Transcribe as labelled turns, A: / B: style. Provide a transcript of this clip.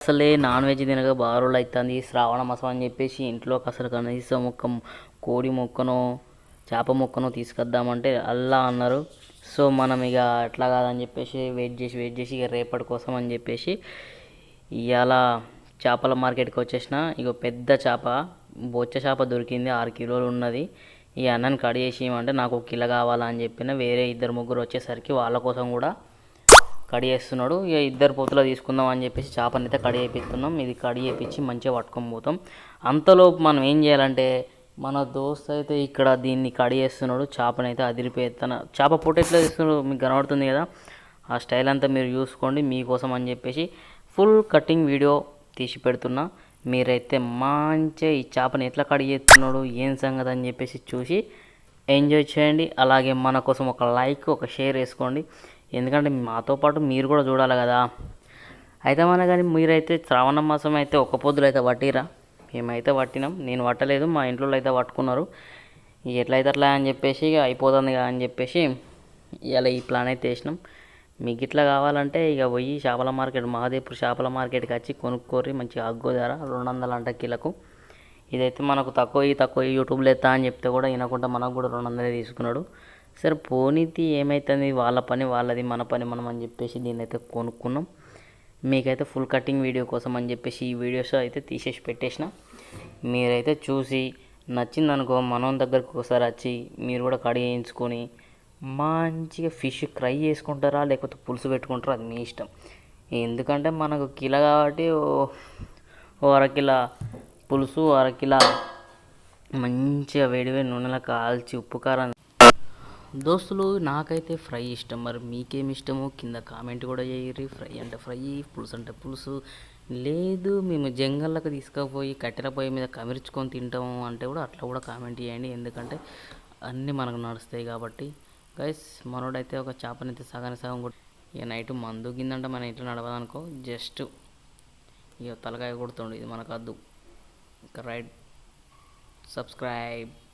A: అసలే non veg తినక బారులు అవుతుంది శ్రావణ మాసం అని చెప్పేసి ఇంట్లోకి అసలు కనీసం ఒక కోడి మొక్కను చేప మొక్కను తీసుకొద్దామంటే అల్లా అన్నారు. సో మనం ఇక ఎట్లా కాదని చెప్పేసి వెయిట్ చేసి వెయిట్ చేసి ఇక రేపటి కోసం అని చెప్పేసి ఇవాళ చేపల మార్కెట్కి వచ్చేసిన. ఇక పెద్ద చేప బొచ్చ చేప దొరికింది ఆరు కిలోలు ఉన్నది. ఈ అన్నని కడి చేసి ఇవ్వమంటే నాకు ఒక కిలో కావాలని చెప్పిన వేరే ఇద్దరు ముగ్గురు వచ్చేసరికి వాళ్ళ కోసం కూడా కడి చేస్తున్నాడు. ఇక ఇద్దరు పొత్తులో తీసుకుందాం అని చెప్పేసి చేపని అయితే కడి చేపిస్తున్నాం. ఇది కడి చేపించి మంచిగా పట్టుకొని పోతాం. అంతలోపు మనం ఏం చేయాలంటే మన దోస్త్ అయితే ఇక్కడ దీన్ని కడి చేస్తున్నాడు. చేపని అయితే చేప పొట్ట ఎట్లా తీస్తున్నాడు మీకు కనబడుతుంది కదా? ఆ స్టైల్ అంతా మీరు చూసుకోండి. మీకోసం అని చెప్పేసి ఫుల్ కటింగ్ వీడియో తీసి పెడుతున్నా. మీరైతే మంచిగా ఈ చేపని ఎట్లా కడి చేస్తున్నాడు ఏం సంగతి అని చెప్పేసి చూసి ఎంజాయ్ చేయండి. అలాగే మన కోసం ఒక లైక్ ఒక షేర్ వేసుకోండి. ఎందుకంటే మాతో పాటు మీరు కూడా చూడాలి కదా. అయితే మన కానీ మీరైతే శ్రావణ మాసం అయితే ఒక్క పొద్దులు అయితే పట్టిరా. మేమైతే పట్టినాం. నేను పట్టలేదు. మా ఇంట్లో అయితే పట్టుకున్నారు. ఇక ఎట్లయితే అట్లా అని చెప్పేసి ఇక అయిపోతుంది కదా అని చెప్పేసి ఇలా ఈ ప్లాన్ అయితే వేసినాం మీకు ఇట్లా కావాలంటే ఇక పోయి చేపల మార్కెట్ మహాదేవ్పూర్ చేపల మార్కెట్కి వచ్చి కొనుక్కోరి మంచిగా అగ్గో ధర రెండు వందల అంట కిలకు. ఇదైతే మనకు తక్కువ తక్కువ యూట్యూబ్లో ఎత్తా అని చెప్తే కూడా వినకుండా మనకు కూడా రెండు వందలే తీసుకున్నాడు. సరే పోనీతి ఏమవుతుంది వాళ్ళ పని వాళ్ళది మన పని మనం అని చెప్పేసి దీన్ని అయితే కొనుక్కున్నాం. మీకైతే ఫుల్ కటింగ్ వీడియో కోసం అని చెప్పేసి ఈ వీడియోస్ అయితే తీసేసి పెట్టేసిన. మీరైతే చూసి నచ్చిందనుకో మనం దగ్గరకు ఒకసారి వచ్చి మీరు కూడా కడిగి వేయించుకొని మంచిగా ఫిష్ ఫ్రై చేసుకుంటారా లేకపోతే పులుసు పెట్టుకుంటారా అది మీ ఇష్టం. ఎందుకంటే మనకు కిలో కాబట్టి ఓ- అరకిల పులుసు అరకిల మంచిగా వేడివేడి నూనెలో కాల్చి ఉప్పు కారం దోస్తులు నాకైతే ఫ్రై ఇష్టం. మరి మీకేమి ఇష్టమో కింద కామెంట్ కూడా చేయరు ఫ్రై అంటే ఫ్రై పులుసు అంటే పులుసు. లేదు మేము జంగళ్ళకు తీసుకుపోయి కట్టెల పొయ్యి మీద కమిర్చుకొని తింటాము అంటే కూడా అట్లా కూడా కామెంట్ చేయండి. ఎందుకంటే అన్నీ మనకు నడుస్తాయి కాబట్టి. గైస్ మనోడైతే ఒక చేపనైతే సగాని సగం కూడా ఇక నైట్ మందు గిందంటే మన ఇంట్లో నడవదనుకో. జస్ట్ ఇక తలకాయ కొడుతుండే. ఇది మనకు వద్దు రైట్. సబ్స్క్రైబ్.